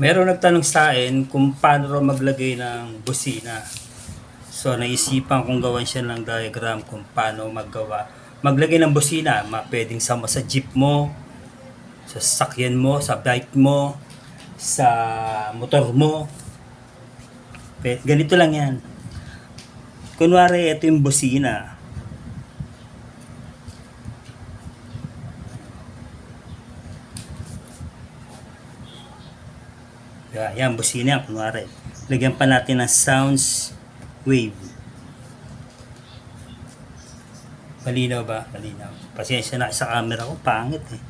Meron nagtanong sa akin kung paano raw maglagay ng busina. So, naisipan kong gawan siya ng diagram kung paano maggawa. Maglagay ng busina, ma pwedeng sama sa jeep mo, sa sasakyan mo, sa bike mo, sa motor mo. Ganito lang yan. Kunwari, ito yung busina. Yeah, yan, busina yan, kunwari. Lagyan pa natin ng sounds wave. Malinaw ba? Malinaw. Pasensya na sa camera ko, pangit eh.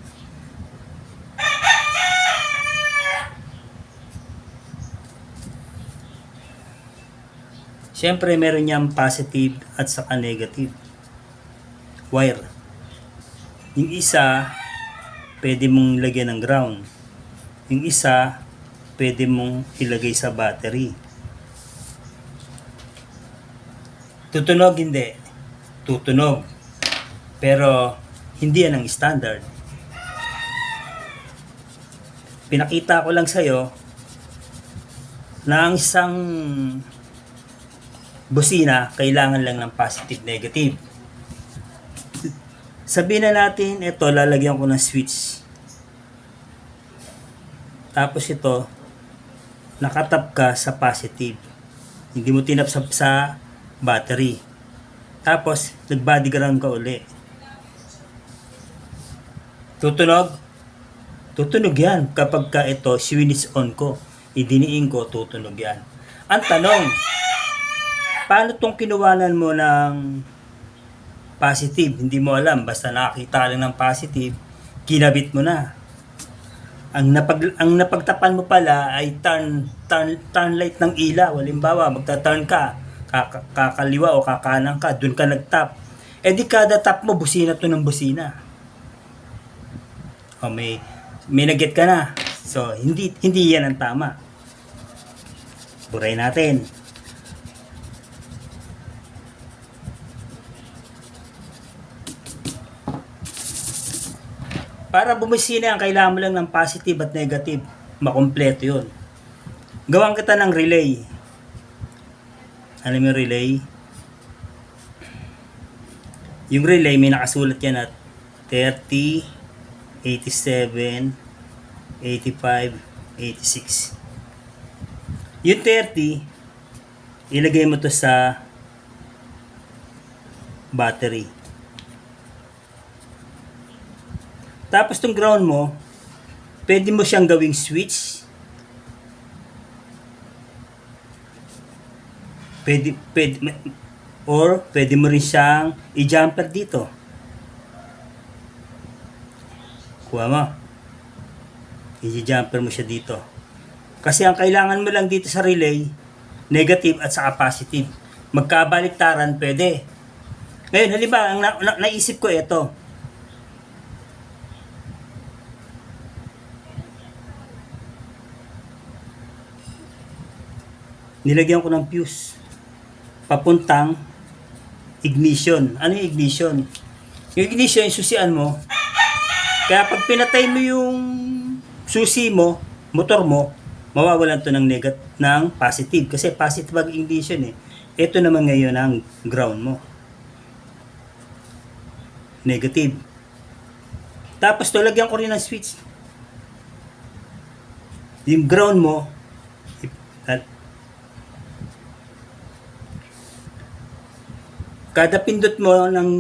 Siyempre, meron niyang positive at saka negative wire. Yung isa, pwede mong lagyan ng ground. Yung isa, pwede mong ilagay sa battery. Tutunog hindi. Tutunog. Pero hindi yan ang standard. Pinakita ko lang sa'yo na ang isang busina kailangan lang ng positive negative. Sabihin na natin, ito lalagyan ko ng switch. Tapos ito, nakatap ka sa positive. Hindi mo tinap sa, battery. Tapos, nag-body ground ka uli. Tutunog? Tutunog yan kapag ka ito, switch on ko. Idiniin ko, tutunog yan. Ang tanong, paano tong kinuwanan mo ng positive? Hindi mo alam, basta nakakita lang ng positive, kinabit mo na ang napag ang napagtapan mo pala ay turn turn turn light ng ilaw. Halimbawa, magta-turn ka, kaka- kakaliwa o kakanan ka, doon ka nag-tap. Eh di kada tap mo busina to ng busina. O may may nag-get ka na. So hindi hindi yan ang tama. Buray natin. Para bumisina yan, kailangan mo lang ng positive at negative. Makompleto yun. Gawan kita ng relay. Alam mo yung relay? Yung relay, may nakasulat yan at 30, 87, 85, 86. Yung 30, ilagay mo to sa battery. Tapos tong ground mo, pwede mo siyang gawing switch. Pwede, pwede, or pwede mo rin siyang i-jumper dito. Kuha mo. I-jumper mo siya dito. Kasi ang kailangan mo lang dito sa relay, negative at saka positive. Magkabaliktaran, pwede. Ngayon, halimbawa, ang na- na- naisip ko ito, nilagyan ko ng fuse papuntang ignition. Ano yung ignition? Yung ignition, yung susian mo. Kaya pag pinatay mo yung susi mo, motor mo, mawawalan to ng negat ng positive. Kasi positive ang ignition eh. Ito naman ngayon ang ground mo. Negative. Tapos to, lagyan ko rin ng switch. Yung ground mo, kada pindot mo ng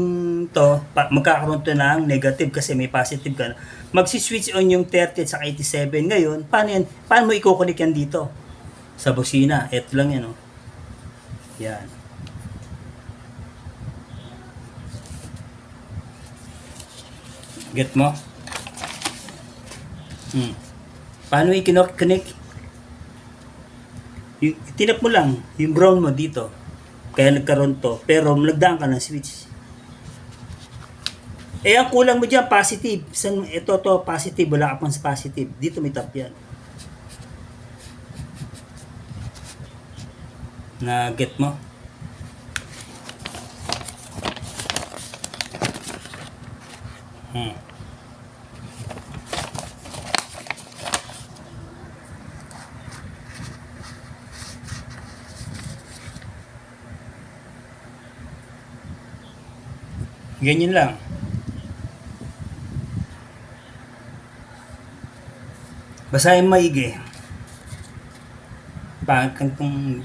to, pa, magkakaroon to ng negative kasi may positive ka. Magsi-switch on yung 30 sa 87. Ngayon, paano yan? Paano mo i-connect yan dito? Sa busina. Ito lang yan, oh. Yan. Get mo? Hmm. Paano? Yung, tinap mo lang yung ground mo dito. Kaya nagkaroon to. Pero nagdaan ka ng switch. Eh, ang kulang mo dyan, positive. San, ito to, positive. Wala ka pang positive. Dito may tap yan. Na get mo? Hmm. Ganyan lang. Basahin maigi. Pangit kang tong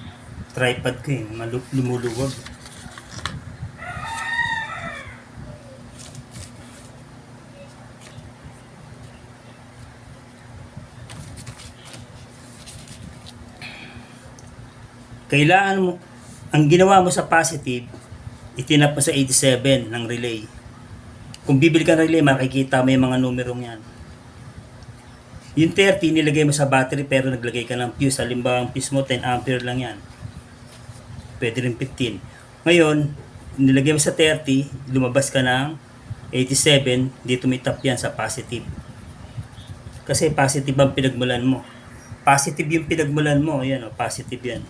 tripod ko eh. Malu- lumuluwag. Kailangan mo, ang ginawa mo sa positive, itinap mo sa 87 ng relay. Kung bibili ka ng relay, makikita mo yung mga numerong yan. Yung 30, nilagay mo sa battery pero naglagay ka ng fuse. Halimbawa, ang fuse mo 10 ampere lang yan. Pwede rin 15. Ngayon, nilagay mo sa 30, lumabas ka ng 87, dito may tap yan sa positive. Kasi positive ang pinagmulan mo. Positive yung pinagmulan mo. Ayan o, positive yan.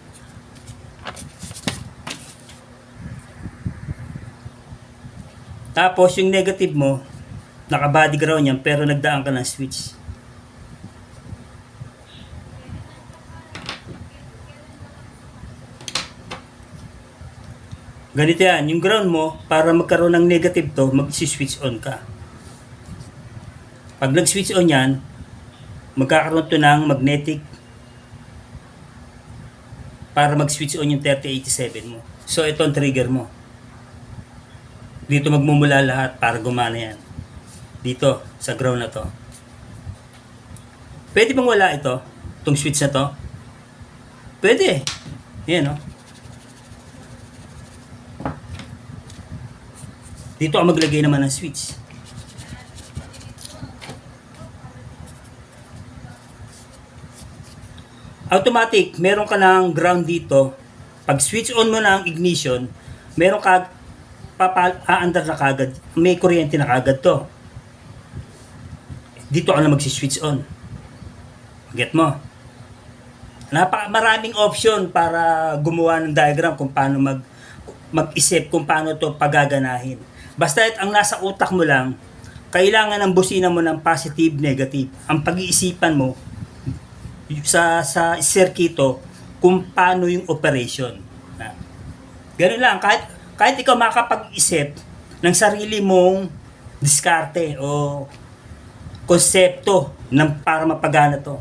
Tapos yung negative mo, naka-body ground yan pero nagdaan ka ng switch. Ganito yan, yung ground mo, para magkaroon ng negative to, mag-switch on ka. Pag nag-switch on yan, magkakaroon to ng magnetic para mag-switch on yung 3087 mo. So, ito ang trigger mo. Dito magmumula lahat para gumana yan. Dito, sa ground na to. Pwede bang wala ito? Itong switch na to? Pwede. Yan, no? Dito ang maglagay naman ng switch. Automatic, meron ka ng ground dito. Pag switch on mo na ang ignition, meron ka papa, aandar na kagad. May kuryente na kagad to. Dito ka na magsi-switch on. Get mo? Napaka maraming option para gumawa ng diagram kung paano mag mag-isip kung paano to pagaganahin. Basta ang nasa utak mo lang, kailangan ng busina mo ng positive, negative. Ang pag-iisipan mo sa sa circuito kung paano yung operation. Ganun lang, kahit, kahit ikaw makapag-isip ng sarili mong diskarte o konsepto ng para mapagana to.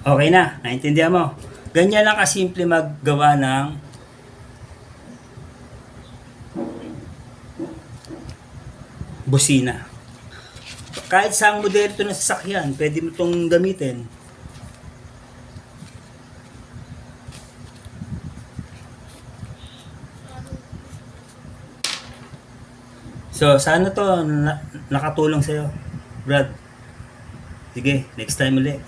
Okay na, naintindihan mo. Ganyan lang kasimple maggawa ng busina. Kahit sa modelo ito ng sasakyan, pwede mo itong gamitin. So, sana to na, nakatulong sa'yo, Brad. Sige, next time ulit.